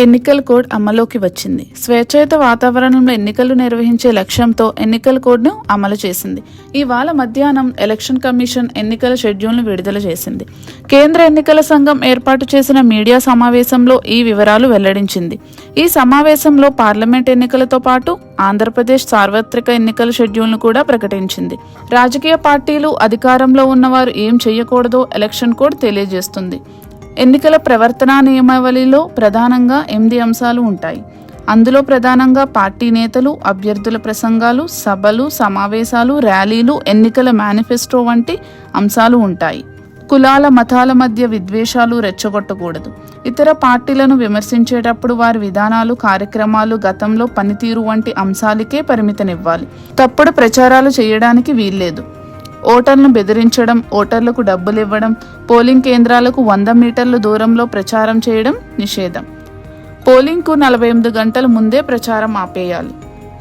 ఎన్నికల కోడ్ అమలులోకి వచ్చింది. స్వేచ్ఛాయుత వాతావరణంలో ఎన్నికలు నిర్వహించే లక్ష్యంతో ఎన్నికల కోడ్ను అమలు చేసింది. ఇవాళ మధ్యాహ్నం ఎలక్షన్ కమిషన్ ఎన్నికల షెడ్యూల్ను విడుదల చేసింది. కేంద్ర ఎన్నికల సంఘం ఏర్పాటు చేసిన మీడియా సమావేశంలో ఈ వివరాలు వెల్లడించింది. ఈ సమావేశంలో పార్లమెంట్ ఎన్నికలతో పాటు ఆంధ్రప్రదేశ్ సార్వత్రిక ఎన్నికల షెడ్యూల్ను కూడా ప్రకటించింది. రాజకీయ పార్టీలు అధికారంలో ఉన్నవారు ఏం చేయకూడదో ఎలక్షన్ కోడ్ తెలియజేస్తుంది. ఎన్నికల ప్రవర్తనా నియమావళిలో ప్రధానంగా ఎనిమిది అంశాలు ఉంటాయి. అందులో ప్రధానంగా పార్టీ నేతలు అభ్యర్థుల ప్రసంగాలు సభలు సమావేశాలు ర్యాలీలు ఎన్నికల మేనిఫెస్టో వంటి అంశాలు ఉంటాయి. కులాల మతాల మధ్య విద్వేషాలు రెచ్చగొట్టకూడదు. ఇతర పార్టీలను విమర్శించేటప్పుడు వారి విధానాలు కార్యక్రమాలు గతంలో పనితీరు వంటి అంశాలకే పరిమితనివ్వాలి. తప్పుడు ప్రచారాలు చేయడానికి వీల్లేదు. ఓటర్లను బెదిరించడం ఓటర్లకు డబ్బులు ఇవ్వడం పోలింగ్ కేంద్రాలకు వంద మీటర్ల దూరంలో ప్రచారం చేయడం నిషేధం. పోలింగ్కు నలభై ఎనిమిది గంటల ముందే ప్రచారం ఆపేయాలి.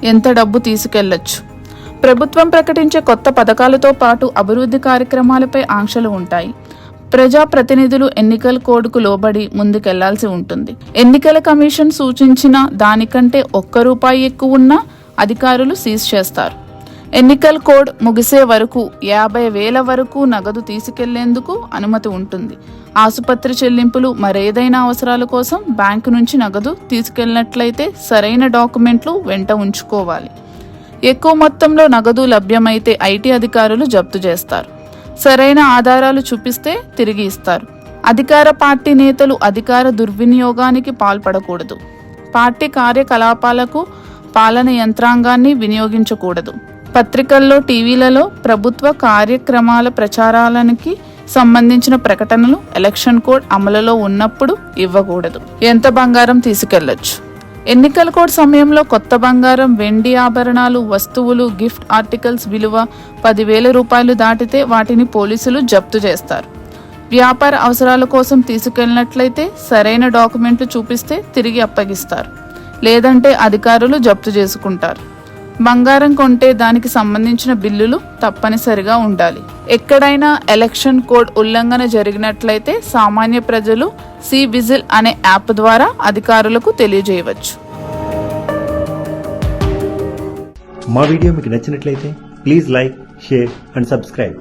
ఎంత డబ్బు తీసుకెళ్ళొచ్చు? ప్రభుత్వం ప్రకటించే కొత్త పథకాలతో పాటు అభివృద్ధి కార్యక్రమాలపై ఆంక్షలు ఉంటాయి. ప్రజా ప్రతినిధులు ఎన్నికల కోడ్కు లోబడి ముందుకెళ్ళాల్సి ఉంటుంది. ఎన్నికల కమిషన్ సూచించిన దానికంటే ఒక్క రూపాయి ఎక్కువ ఉన్నా అధికారులు సీజ్ చేస్తారు. ఎన్నికల కోడ్ ముగిసే వరకు యాభై వేల వరకు నగదు తీసుకెళ్ళేందుకు అనుమతి ఉంటుంది. ఆసుపత్రి చెల్లింపులు మరేదైనా అవసరాల కోసం బ్యాంకు నుంచి నగదు తీసుకెళ్ళినట్లయితే సరైన డాక్యుమెంట్లు వెంట ఉంచుకోవాలి. ఎక్కువ మొత్తంలో నగదు లభ్యమైతే ఐటీ అధికారులు జప్తు చేస్తారు. సరైన ఆధారాలు చూపిస్తే తిరిగి ఇస్తారు. అధికార పార్టీ నేతలు అధికార దుర్వినియోగానికి పాల్పడకూడదు. పార్టీ కార్యకలాపాలకు పాలన యంత్రాంగాన్ని వినియోగించకూడదు. పత్రికల్లో టీవీలలో ప్రభుత్వ కార్యక్రమాల ప్రచారాలనికి సంబంధించిన ప్రకటనలు ఎలక్షన్ కోడ్ అమలులో ఉన్నప్పుడు ఇవ్వకూడదు. ఎంత బంగారం తీసుకెళ్ళొచ్చు? ఎన్నికల కోడ్ సమయంలో కొత్త బంగారం వెండి ఆభరణాలు వస్తువులు గిఫ్ట్ ఆర్టికల్స్ విలువ పదివేల రూపాయలు దాటితే వాటిని పోలీసులు జప్తు చేస్తారు. వ్యాపార అవసరాల కోసం తీసుకెళ్ళినట్లయితే సరైన డాక్యుమెంట్లు చూపిస్తే తిరిగి అప్పగిస్తారు. లేదంటే అధికారులు జప్తు చేసుకుంటారు. బంగారం కొంటే దానికి సంబంధించిన బిల్లులు తప్పనిసరిగా ఉండాలి. ఎక్కడైనా ఎలక్షన్ కోడ్ ఉల్లంఘన జరిగినట్లయితే సామాన్య ప్రజలు సి విజిల్ అనే యాప్ ద్వారా అధికారులకు తెలియజేయవచ్చు. మా వీడియో మీకు నచ్చినట్లయితే please like share and subscribe.